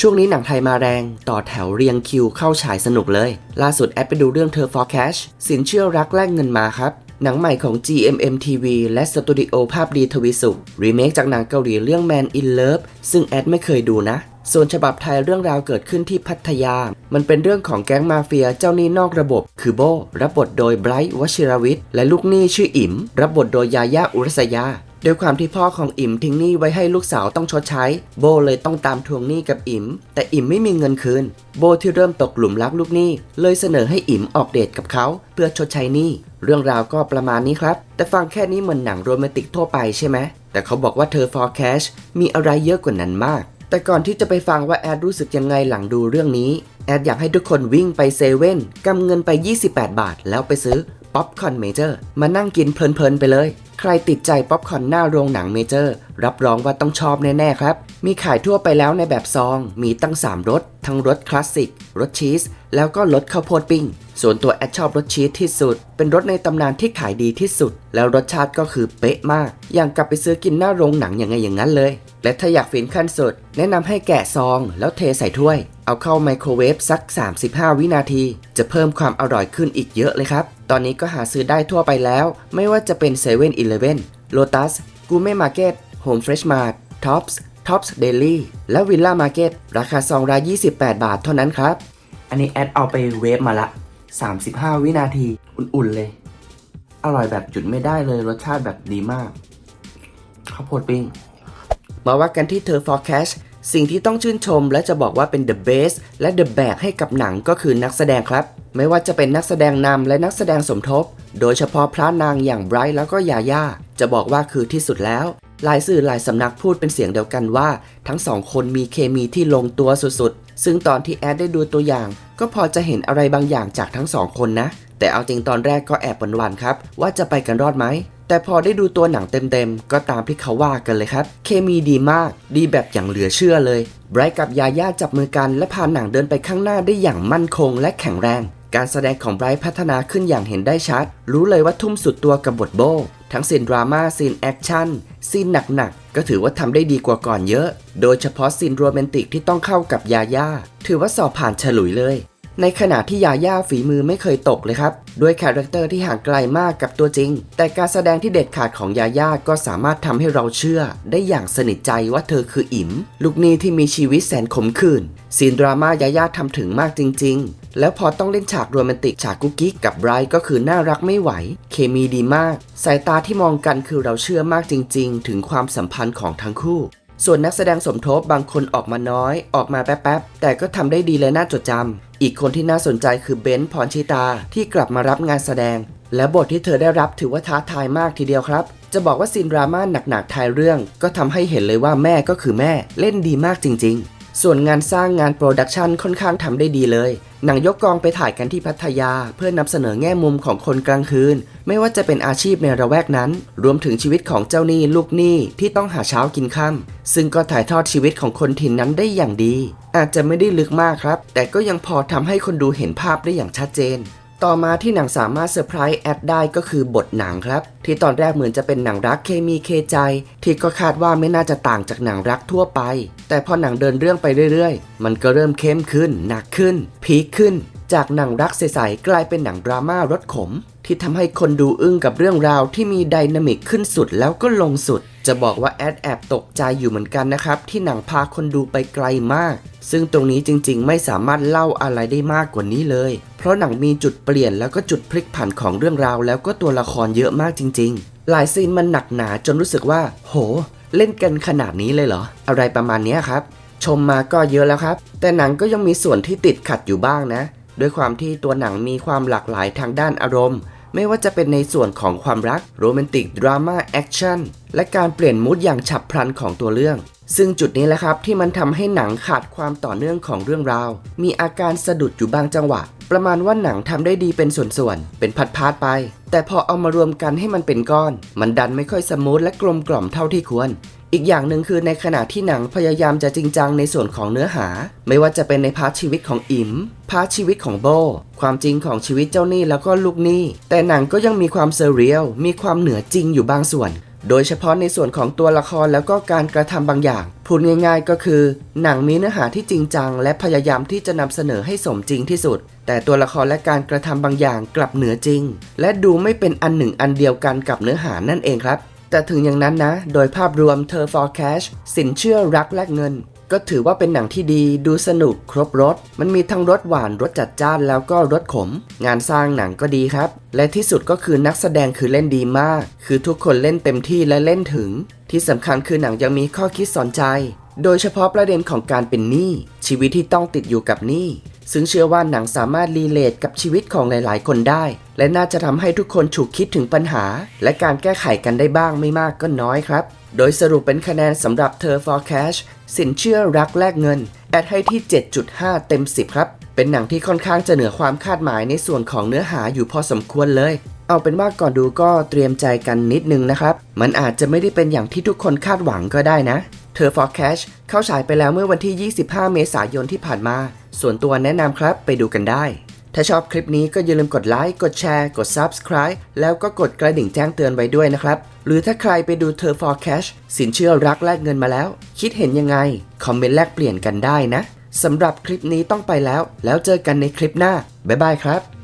ช่วงนี้หนังไทยมาแรงต่อแถวเรียงคิวเข้าฉายสนุกเลย ล่าสุดแอดไปดูเรื่องเธอ for cash สินเชื่อรักแลกเงินมาครับหนังใหม่ของ GMM TV และสตูดิโอภาพดีทวีสุขรีเมคจากหนังเกาหลีเรื่อง Man in Love ซึ่งแอดไม่เคยดูนะ ส่วนฉบับไทยเรื่องราวเกิดขึ้นที่พัทยา มันเป็นเรื่องของแก๊งมาเฟียเจ้าหนี้นอกระบบ คือโบรับบทโดยไบรท์วชิรวิทย์และลูกหนี้ชื่ออิ๋มรับบทโดยยาย่าอุรัสยา ด้วยความที่พ่อของอิ๋มทิ้งหนี้ไว้ให้ลูกสาวต้องชดใช้ โบเลยต้องตามทวงหนี้กับอิ๋มแต่อิ๋มไม่มีเงินคืน โบที่เริ่มตกหลุมรักลูกหนี้ เลยเสนอให้อิ๋มออกเดทกับเขา เพื่อชดใช้หนี้เรื่องราวก็ประมาณนี้ครับ แต่ฟังแค่นี้เหมือนหนังโรแมนติกทั่วไปใช่ไหมแต่เขาบอกว่าเธอ for cash มีอะไรเยอะกว่านั้นมาก แต่ก่อนที่จะไปฟังว่าแอดรู้สึกยังไงหลังดูเรื่องนี้แอดอยากให้ทุกคนวิ่งไปเซเว่นกำเงินไป 28 บาท แล้วไปซื้อ ป๊อปคอนเมเจอร์ มานั่งกินเพลินๆไปเลย ใครติดใจป๊อปคอนหน้าโรงหนังเมเจอร์ รับรองว่าต้องชอบแน่ๆครับ มีขายทั่วไปแล้วในแบบซอง มีตั้ง 3รสทั้งรสคลาสสิกรสชีสแล้วก็รสข้าวโพดปิ้ง ส่วนตัวแอดชอบรสชีสที่สุด เป็นรสในตำนานที่ขายดีที่สุด แล้วรสชาติก็คือเป๊ะมาก อย่างกลับไปซื้อกินหน้าโรงหนังอย่างไงอย่างนั้นเลย และถ้าอยากฟินขั้นสุด แนะนำให้แกะซอง แล้วเทใส่ถ้วย เอาเข้าไมโครเวฟสัก 35 วินาที จะเพิ่มความอร่อยขึ้นอีกเยอะเลยครับ ตอนนี้ก็หาซื้อได้ทั่วไปแล้ว ไม่ว่าจะเป็น7 e เ e ่ e อ Lotus g o u r m e t Market Home Fresh Mart Tops Tops Daily และ Villa Market ราคาซองละ28 บาทเท่านั้นครับ อันนี้แอดเอาไปเวฟมาละ 35 วินาที อุ่นๆเลย อร่อยแบบหยุดไม่ได้เลย รสชาติแบบดีมาก ข้าวโพดปิ้ง มาว่ากันที่เธอ for cash สิ่งที่ต้องชื่นชมและจะบอกว่าเป็น the best และ the bag ให้กับหนังก็คือนักแสดงครับ ไม่ว่าจะเป็นนักแสดงนำและนักแสดงสมทบ โดยเฉพาะพระนางอย่างไบรท์แล้วก็ยาย่าจะบอกว่าคือที่สุดแล้ว หลายสื่อหลายสำนักพูดเป็นเสียงเดียวกันว่า ทั้งสองคนมีเคมีที่ลงตัวสุดๆ ซึ่งตอนที่แอดได้ดูตัวอย่าง ก็พอจะเห็นอะไรบางอย่างจากทั้งสองคนนะ แต่เอาจริงตอนแรกก็แอบหวั่นๆครับ ว่าจะไปกันรอดไหม แต่พอได้ดูตัวหนังเต็มๆ ก็ตามที่เขาว่ากันเลยครับ เคมีดีมาก ดีแบบอย่างเหลือเชื่อเลยไบรท์กับยาย่าจับมือกันและพาหนังเดินไปข้างหน้าได้อย่างมั่นคงและแข็งแรงการแสดงของไบรท์พัฒนาขึ้นอย่างเห็นได้ชัด รู้เลยว่าทุ่มสุดตัวกับบทโบ ทั้งซีนดราม่าซีนแอคชั่นซีนหนักๆ ก็ถือว่าทำได้ดีกว่าก่อนเยอะ โดยเฉพาะซีนโรแมนติกที่ต้องเข้ากับยาย่า ถือว่าสอบผ่านฉลุยเลย ในขณะที่ยาย่าฝีมือไม่เคยตกเลยครับ ด้วยคาแรคเตอร์ที่ห่างไกลมากกับตัวจริง แต่การแสดงที่เด็ดขาดของยาย่าก็สามารถทำให้เราเชื่อ ได้อย่างสนิทใจว่าเธอคืออิ๋มลูกนี้ที่มีชีวิตแสนขมขื่นซีนดราม่ายาย่าทำถึงมากจริง ๆ แล้วพอต้องเล่นฉากโรแมนติกฉากกุ๊กกิ๊กกับไบรท์ก็คือน่ารักไม่ไหว เคมีดีมาก สายตาที่มองกันคือเราเชื่อมากจริง ๆ ถึงความสัมพันธ์ของทั้งคู่ส่วนนักแสดงสมทบบางคนออกมาน้อย ออกมาแป๊บๆแต่ก็ทำได้ดีและน่าจดจำ อีกคนที่น่าสนใจคือเบนซ์พรชิตา ที่กลับมารับงานแสดง และบทที่เธอได้รับถือว่าท้าทายมากทีเดียวครับ จะบอกว่าซีนดราม่าหนักๆทายเรื่อง ก็ทำให้เห็นเลยว่าแม่ก็คือแม่เล่นดีมากจริง ๆ ส่วนงานสร้างงานโปรดักชันค่อนข้างทำได้ดีเลย หนังยกกองไปถ่ายกันที่พัทยา เพื่อนำเสนอแง่มุมของคนกลางคืน ไม่ว่าจะเป็นอาชีพในระแวกนั้น รวมถึงชีวิตของเจ้าหนี้ลูกหนี้ที่ต้องหาเช้ากินค่ำซึ่งก็ถ่ายทอดชีวิตของคนถิ่นนั้นได้อย่างดี อาจจะไม่ได้ลึกมากครับ แต่ก็ยังพอทำให้คนดูเห็นภาพได้อย่างชัดเจน ต่อมาที่หนังสามารถเซอร์ไพรส์แอดได้ก็คือบทหนังครับ ที่ตอนแรกเหมือนจะเป็นหนังรักเคมีเคใจ ที่ก็คาดว่าไม่น่าจะต่างจากหนังรักทั่วไป แต่พอหนังเดินเรื่องไปเรื่อยๆ มันก็เริ่มเข้มขึ้น หนักขึ้น พีคขึ้น จากหนังรักใสๆกลายเป็นหนังดราม่ารสขม ที่ทำให้คนดูอึ้งกับเรื่องราวที่มีไดนามิกขึ้นสุดแล้วก็ลงสุด จะบอกว่าแอดแอบตกใจอยู่เหมือนกันนะครับที่หนังพาคนดูไปไกลมาก ซึ่งตรงนี้จริงๆ ไม่สามารถเล่าอะไรได้มากกว่านี้เลย เพราะหนังมีจุดเปลี่ยนแล้วก็จุดพลิกผันของเรื่องราว แล้วก็ตัวละครเยอะมากจริง ๆ หลายซีนมันหนักหนาจนรู้สึกว่า โห เล่นกันขนาดนี้เลยเหรอ อะไรประมาณนี้ครับ ชมมาก็เยอะแล้วครับ แต่หนังก็ยังมีส่วนที่ติดขัดอยู่บ้างนะ ด้วยความที่ตัวหนังมีความหลากหลายทางด้านอารมณ์ ไม่ว่าจะเป็นในส่วนของความรักโรแมนติกดราม่าแอคชั่นและการเปลี่ยนมูดอย่างฉับพลันของตัวเรื่อง ซึ่งจุดนี้แหละครับที่มันทำให้หนังขาดความต่อเนื่องของเรื่องราว มีอาการสะดุดอยู่บางจังหวะ ประมาณว่าหนังทำได้ดีเป็นส่วนๆ เป็นพัดๆไป แต่พอเอามารวมกันให้มันเป็นก้อน มันดันไม่ค่อยสมูทและกลมกล่อมเท่าที่ควร อีกอย่างหนึ่งคือในขณะที่หนังพยายามจะจริงจังในส่วนของเนื้อหา ไม่ว่าจะเป็นในพาร์ทชีวิตของอิมพาร์ทชีวิตของโบ ความจริงของชีวิตเจ้าหนี้แล้วก็ลูกหนี้ แต่หนังก็ยังมีความเซเรียลมีความเหนือจริงอยู่บางส่วน โดยเฉพาะในส่วนของตัวละครแล้วก็การกระทำบางอย่าง พูดง่าย ๆ ก็คือ หนังมีเนื้อหาที่จริงจัง และพยายามที่จะนำเสนอให้สมจริงที่สุด แต่ตัวละครและการกระทำบางอย่างกลับเหนือจริง และดูไม่เป็นอันหนึ่งอันเดียวกันกับเนื้อหานั่นเองครับ แต่ถึงอย่างนั้นนะ โดยภาพรวมเธอ for cash สินเชื่อรักแลกเงิน ก็ถือว่าเป็นหนังที่ดีดูสนุกครบรสมันมีทั้งรสหวานรสจัดจ้านแล้วก็รสขม งานสร้างหนังก็ดีครับ และที่สุดก็คือนักแสดงคือเล่นดีมาก คือทุกคนเล่นเต็มที่และเล่นถึง ที่สำคัญคือหนังยังมีข้อคิดสอนใจ โดยเฉพาะประเด็นของการเป็นหนี้ชีวิตที่ต้องติดอยู่กับหนี้ซึ่งเชื่อว่าหนังสามารถรีเลทกับชีวิตของหลาย ๆ คนได้ และน่าจะทำให้ทุกคนฉุกคิดถึงปัญหา และการแก้ไขกันได้บ้างไม่มากก็น้อยครับ โดยสรุปเป็นคะแนนสำหรับเธอ for cash สินเชื่อรักแลกเงิน แอดให้ที่ 7.5 เต็ม 10 ครับ เป็นหนังที่ค่อนข้างจะเหนือความคาดหมายในส่วนของเนื้อหาอยู่พอสมควรเลย เอาเป็นว่าก่อนดูก็เตรียมใจกันนิดนึงนะครับ มันอาจจะไม่ได้เป็นอย่างที่ทุกคนคาดหวังก็ได้นะ เธอ for cash เข้าฉายไปแล้วเมื่อวันที่ 25 เมษายนที่ผ่านมา ส่วนตัวแนะนำครับไปดูกันได้ ถ้าชอบคลิปนี้ก็อย่าลืมกดไลค์ กดแชร์ กด Subscribe แล้วก็กดกระดิ่งแจ้งเตือนไว้ด้วยนะครับ หรือถ้าใครไปดูเธอ for cash สินเชื่อรักแลกเงินมาแล้ว คิดเห็นยังไง คอมเมนต์แลกเปลี่ยนกันได้นะสำหรับคลิปนี้ต้องไปแล้ว แล้วเจอกันในคลิปหน้าบ๊ายบายครับ